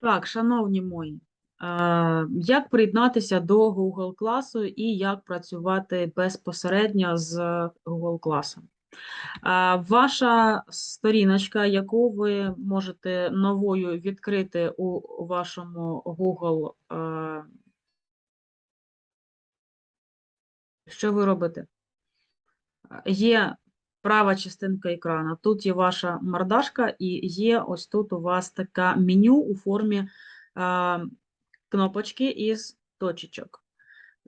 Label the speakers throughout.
Speaker 1: Так, шановні мої, е, як приєднатися до Google класу і як працювати безпосередньо з Google класом? Е, Ваша сторіночка, яку ви можете новою відкрити у вашому Google, е, що ви робите? Є права частинка екрану, тут є ваша мордашка, і є ось тут у вас така меню у формі е, кнопочки із точечок,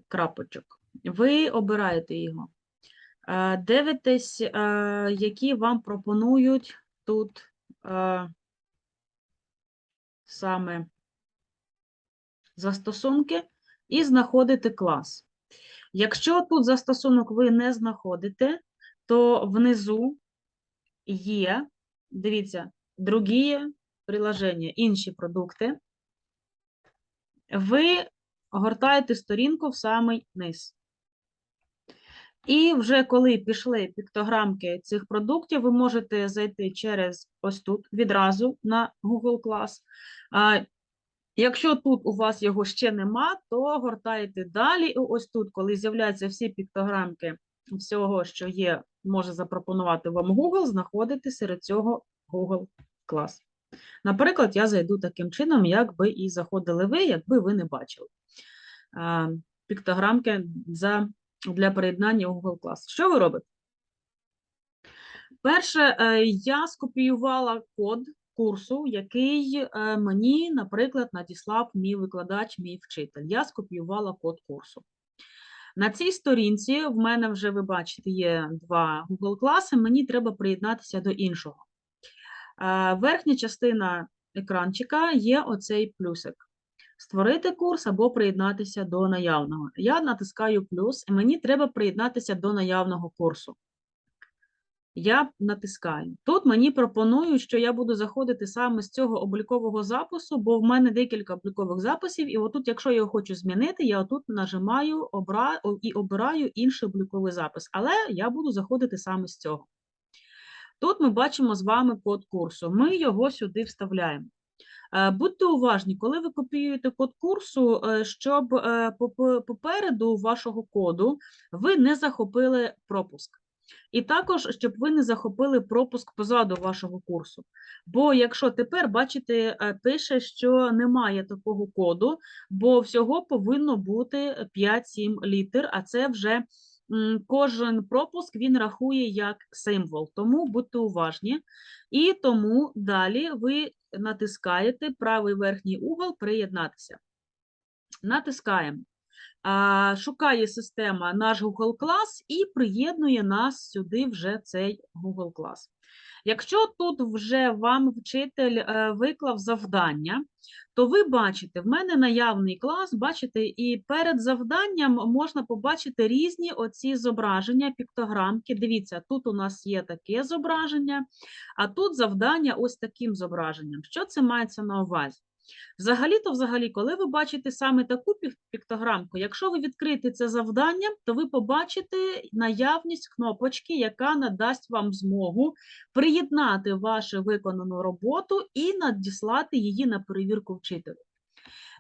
Speaker 1: крапочок. Ви обираєте його. Е, Дивитесь, е, які вам пропонують тут е, саме застосунки, і знаходите клас. Якщо тут застосунок ви не знаходите, то внизу є, дивіться, другі приложення, інші продукти. Ви гортаєте сторінку в самий низ. І вже коли пішли піктограмки цих продуктів, ви можете зайти через ось тут відразу на Google Class. Якщо тут у вас його ще нема, то гортаєте далі. І ось тут, коли з'являються всі піктограмки всього, що є, може запропонувати вам Google, знаходите серед цього Google Class. Наприклад, я зайду таким чином, як би і заходили ви, якби ви не бачили піктограмки за, для приєднання Google Class. Що ви робите? Перше, е, я скопіювала код курсу, який е, мені, наприклад, надіслав мій викладач, мій вчитель. Я скопіювала код курсу. На цій сторінці в мене вже, ви бачите, є два Google класи, мені треба приєднатися до іншого. Е, Верхня частина екранчика є оцей плюсик. Створити курс або приєднатися до наявного. Я натискаю плюс, і мені треба приєднатися до наявного курсу. Я натискаю. Тут мені пропонують, що я буду заходити саме з цього облікового запису, бо в мене декілька облікових записів, і отут, якщо я його хочу змінити, я отут нажимаю обра... і обираю інший обліковий запис. Але я буду заходити саме з цього. Тут ми бачимо з вами код курсу. Ми його сюди вставляємо. Е, Будьте уважні, коли ви копіюєте код курсу, е, щоб е, попереду вашого коду ви не захопили пропуск. І також, щоб ви не захопили пропуск позаду вашого курсу. Бо якщо тепер, бачите, е, пише, що немає такого коду, бо всього повинно бути 5-7 літер, а це вже кожен пропуск він рахує як символ. Тому будьте уважні. І тому далі ви натискаєте правий верхній угол приєднатися. Натискаємо. Шукає система наш Google клас і приєднує нас сюди вже цей Google клас. Якщо тут вже вам вчитель е, виклав завдання, то ви бачите, в мене наявний клас, бачите, і перед завданням можна побачити різні оці зображення, піктограмки. Дивіться, тут у нас є таке зображення, а тут завдання ось таким зображенням. Що це мається на увазі? Взагалі-то, взагалі, коли ви бачите саме таку піктограмку, якщо ви відкрите це завдання, то ви побачите наявність кнопочки, яка надасть вам змогу приєднати вашу виконану роботу і надіслати її на перевірку вчителю.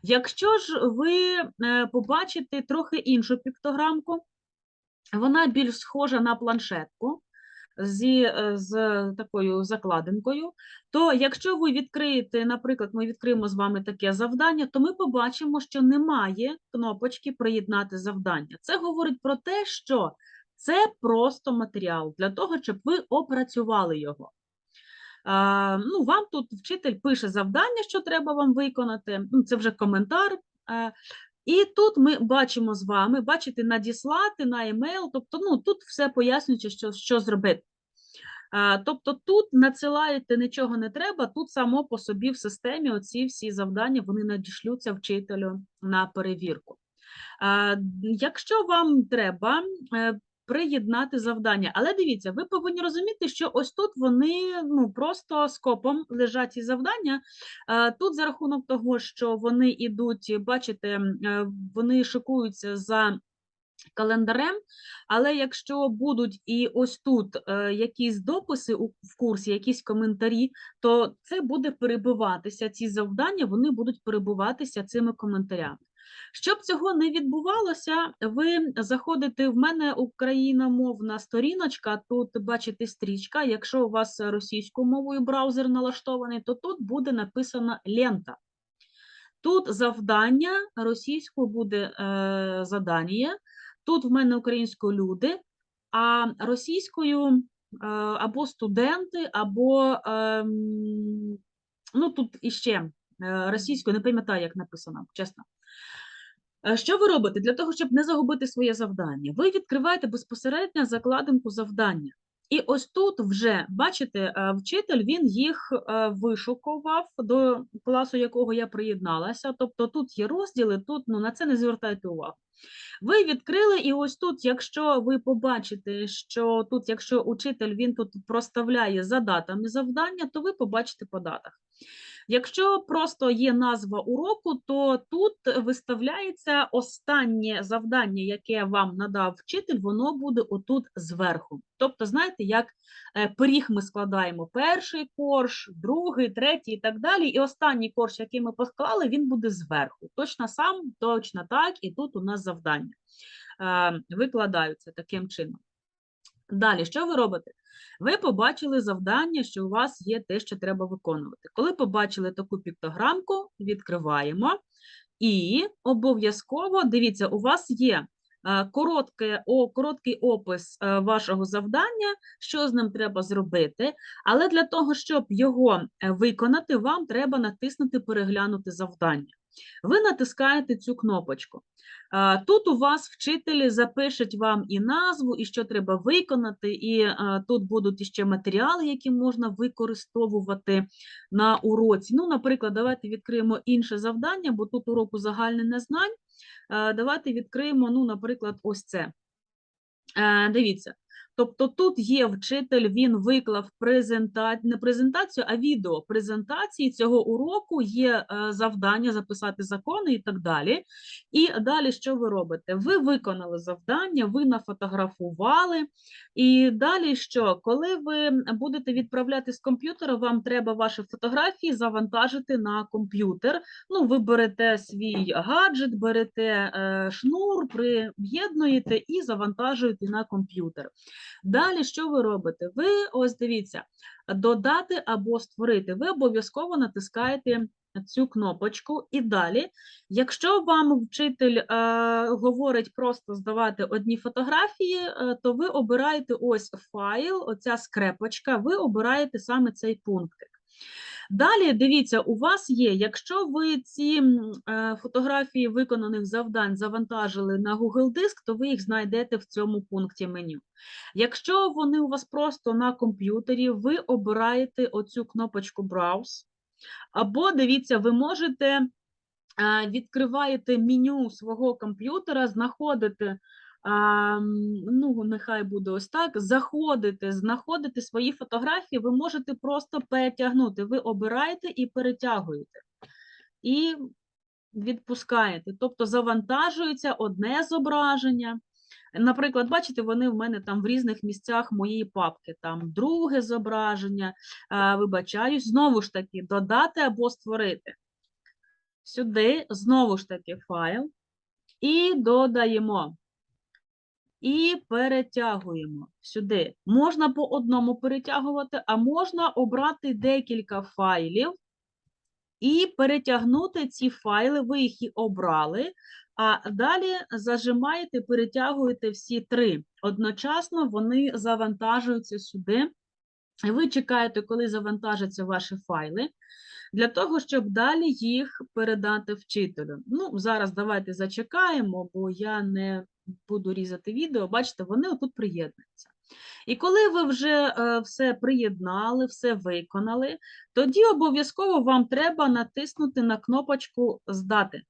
Speaker 1: Якщо ж ви е, побачите трохи іншу піктограмку, вона більш схожа на планшетку зі, е, з такою закладинкою, то якщо ви відкриєте, наприклад, ми відкриємо з вами таке завдання, то ми побачимо, що немає кнопочки приєднати завдання. Це говорить про те, що це просто матеріал для того, щоб ви опрацювали його. Ну, вам тут вчитель пише завдання, що треба вам виконати. Ну, це вже коментар. І тут ми бачимо з вами, бачите, надіслати на емейл, тобто ну, тут все пояснюється, що, що зробити. Тобто тут надсилаєте нічого не треба, тут само по собі в системі оці всі завдання вони надішлються вчителю на перевірку. Якщо вам треба е, приєднати завдання, але дивіться, ви повинні розуміти, що ось тут вони ну, просто скопом лежать ці завдання. Е, Тут за рахунок того, що вони йдуть, бачите, е, вони шикуються за календарем. Але якщо будуть і ось тут е, якісь дописи в курсі, якісь коментарі, то це буде перебиватися. Ці завдання вони будуть перебуватися цими коментарями. Щоб цього не відбувалося, ви заходите в мене україномовна сторіночка. Тут бачите стрічка. Якщо у вас російською мовою браузер налаштований, то тут буде написана лента. Тут завдання російською буде е, задання. Тут в мене українською люди, а російською е, або студенти, або ем, ну тут іще е, російською, не пам'ятаю, як написано, чесно. Е, Що ви робите для того, щоб не загубити своє завдання? Ви відкриваєте безпосередньо закладинку завдання. І ось тут вже, бачите, е, вчитель він їх е, вишукував до класу, якого я приєдналася. Тобто тут є розділи, тут ну, на це не звертайте увагу. Ви відкрили, і ось тут, якщо ви побачите, що тут, якщо учитель він тут проставляє за датами завдання, то ви побачите по датах. Якщо просто є назва уроку, то тут виставляється останнє завдання, яке вам надав вчитель, воно буде отут зверху. Тобто, знаєте, як е, пиріг ми складаємо перший корж, другий, третій і так далі. І останній корж, який ми поклали, він буде зверху. Точно сам, точно так, і тут у нас завдання е, викладаються таким чином. Далі, що ви робите? Ви побачили завдання, що у вас є те, що треба виконувати. Коли побачили таку піктограмку, відкриваємо і обов'язково, дивіться, у вас є е, коротке, о, короткий опис е, вашого завдання, що з ним треба зробити, але для того, щоб його е, виконати, вам треба натиснути Переглянути завдання. Ви натискаєте цю кнопочку. Тут у вас вчителі запишуть вам і назву, і що треба виконати, і тут будуть іще матеріали, які можна використовувати на уроці. Ну, наприклад, давайте відкриємо інше завдання, бо тут урок узагальнення знань. Давайте відкриємо, ну, наприклад, ось це. Е, Дивіться. Тобто тут є вчитель, він виклав презента... не презентацію, а відео презентації цього уроку, є е, завдання записати закони і так далі. І далі що ви робите? Ви виконали завдання, ви нафотографували. І далі що? Коли ви будете відправляти з комп'ютера, вам треба ваші фотографії завантажити на комп'ютер. Ну, ви берете свій гаджет, берете е, шнур, приєднуєте і завантажуєте на комп'ютер. Далі, що ви робите? Ви ось дивіться, додати або створити. Ви обов'язково натискаєте цю кнопочку. І далі, якщо вам вчитель е, говорить просто здавати одні фотографії, е, то ви обираєте ось файл, оця скрепочка, ви обираєте саме цей пунктик. Далі, дивіться, у вас є, якщо ви ці е, фотографії виконаних завдань завантажили на Google Диск, то ви їх знайдете в цьому пункті меню. Якщо вони у вас просто на комп'ютері, ви обираєте оцю кнопочку Browse, або дивіться, ви можете е, відкриваєте меню свого комп'ютера, знаходите, ну, нехай буде ось так, заходите, знаходите свої фотографії, ви можете просто перетягнути. Ви обираєте і перетягуєте. І відпускаєте. Тобто завантажується одне зображення. Наприклад, бачите, вони в мене там в різних місцях моєї папки. Там друге зображення, вибачаюсь, знову ж таки, додати або створити. Сюди знову ж таки файл і додаємо. І перетягуємо сюди. Можна по одному перетягувати, а можна обрати декілька файлів і перетягнути ці файли, ви їх і обрали, а далі зажимаєте, перетягуєте всі три. Одночасно вони завантажуються сюди. І ви чекаєте, коли завантажаться ваші файли, для того, щоб далі їх передати вчителю. Ну, зараз давайте зачекаємо, бо я не буду різати відео. Бачите, вони отут приєднуються. І коли ви вже е, все приєднали, все виконали, тоді обов'язково вам треба натиснути на кнопочку Здати.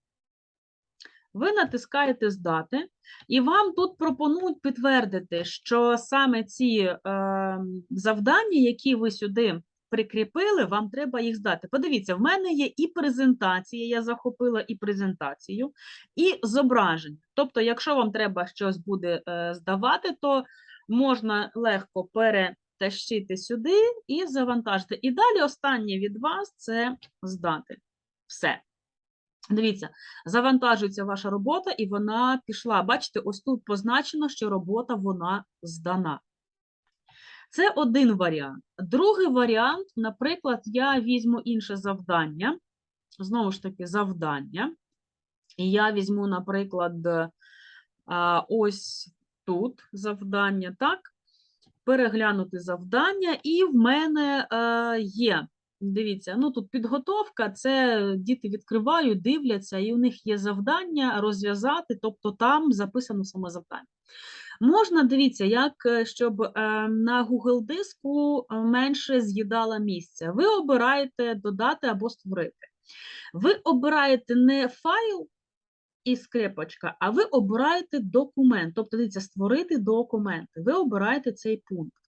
Speaker 1: Ви натискаєте Здати, і вам тут пропонують підтвердити, що саме ці е, завдання, які ви сюди прикріпили, вам треба їх здати. Подивіться, в мене є і презентація, я захопила і презентацію, і зображення. Тобто, якщо вам треба щось буде е, здавати, то можна легко перетащити сюди і завантажити. І далі останнє від вас це здати. Все. Дивіться, завантажується ваша робота, і вона пішла. Бачите, ось тут позначено, що робота вона здана. Це один варіант. Другий варіант, наприклад, я візьму інше завдання. Знову ж таки, завдання. І я візьму, наприклад, е, ось тут завдання, так? Переглянути завдання, і в мене е, є. Дивіться, ну тут підготовка, це діти відкривають, дивляться, і у них є завдання розв'язати, тобто там записано саме завдання. Можна, дивіться, як е, щоб е, на Google диску е, менше з'їдала місця. Ви обираєте додати або створити. Ви обираєте не файл і скрепочка, а ви обираєте документ. Тобто, дивіться, створити документи. Ви обираєте цей пункт.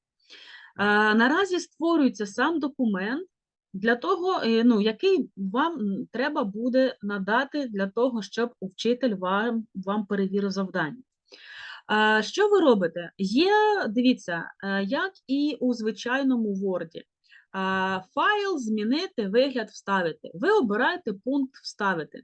Speaker 1: Наразі створюється сам документ для того, ну, який вам треба буде надати для того, щоб вчитель вам, вам перевірив завдання. Е, Що ви робите? Є, дивіться, е, як і у звичайному Word. Е, Файл змінити, вигляд вставити. Ви обираєте пункт вставити.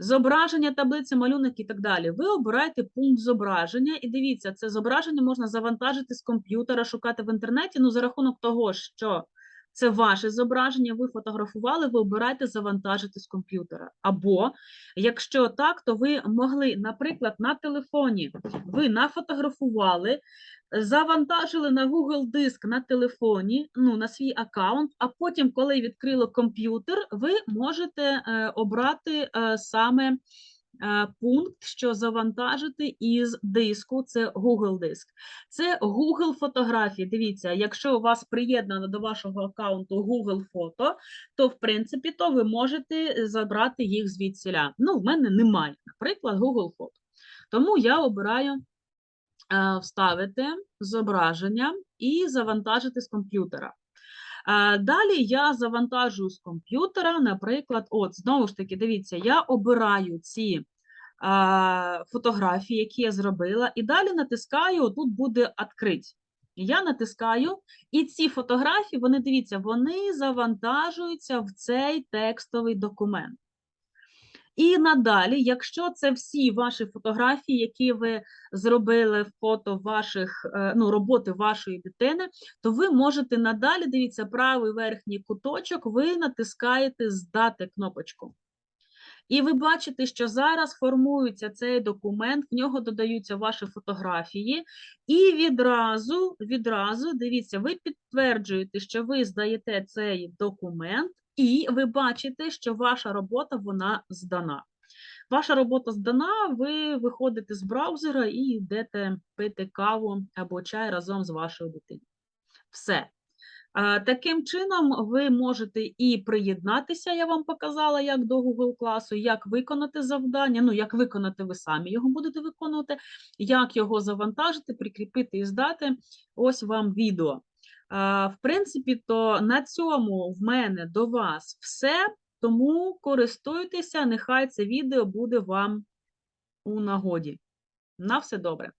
Speaker 1: Зображення, таблиці, малюнок і так далі. Ви обираєте пункт зображення, і дивіться, це зображення можна завантажити з комп'ютера, шукати в інтернеті. Ну, за рахунок того, що це ваше зображення, ви фотографували, ви обираєте завантажити з комп'ютера. Або, якщо так, то ви могли, наприклад, на телефоні ви нафотографували, завантажили на Google диск на телефоні, ну, на свій аккаунт, а потім, коли відкрили комп'ютер, ви можете е, обрати е, саме пункт, що завантажити із диску, це Google диск. Це Google фотографії. Дивіться, якщо у вас приєднано до вашого аккаунту Google фото, то в принципі то ви можете забрати їх звідсіля. Ну, в мене немає, наприклад, Google фото. Тому я обираю е, вставити зображення і завантажити з комп'ютера. Е, Далі я завантажую з комп'ютера, наприклад, от, знову ж таки, дивіться, я обираю ці фотографії, які я зробила, і далі натискаю, тут буде «Открить». Я натискаю, і ці фотографії, вони, дивіться, вони завантажуються в цей текстовий документ. І надалі, якщо це всі ваші фотографії, які ви зробили фото ваших, е, ну, роботи вашої дитини, то ви можете надалі, дивіться, правий верхній куточок, ви натискаєте «Здати» кнопочку. І ви бачите, що зараз формується цей документ, в нього додаються ваші фотографії, і відразу, відразу, дивіться, ви підтверджуєте, що ви здаєте цей документ, і ви бачите, що ваша робота вона здана. Ваша робота здана, ви виходите з браузера і йдете пити каву або чай разом з вашою дитиною. Все. Таким чином, ви можете і приєднатися, я вам показала, як до Google класу, як виконати завдання, ну, як виконати, ви самі його будете виконувати, як його завантажити, прикріпити і здати. Ось вам відео. В принципі, то на цьому в мене до вас все, тому користуйтеся, нехай це відео буде вам у нагоді. На все добре.